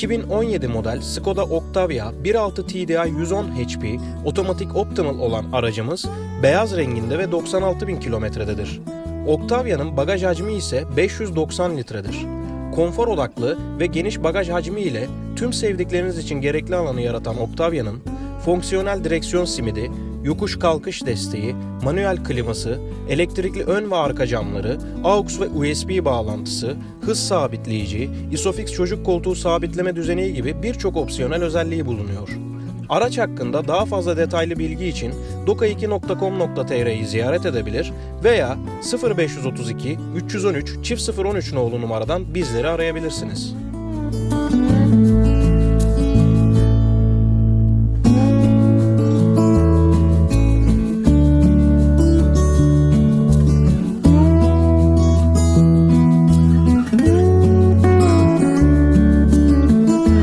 2017 model Skoda Octavia 1.6 TDI 110 HP otomatik optimal olan aracımız beyaz renginde ve 96.000 kilometrededir. Octavia'nın bagaj hacmi ise 590 litredir. Konfor odaklı ve geniş bagaj hacmi ile tüm sevdikleriniz için gerekli alanı yaratan Octavia'nın fonksiyonel direksiyon simidi, yokuş kalkış desteği, manuel kliması, elektrikli ön ve arka camları, AUX ve USB bağlantısı, hız sabitleyici, Isofix çocuk koltuğu sabitleme düzeneği gibi birçok opsiyonel özelliği bulunuyor. Araç hakkında daha fazla detaylı bilgi için doka2.com.tr'yi ziyaret edebilir veya 0532 313 0013 nolu numaradan bizleri arayabilirsiniz.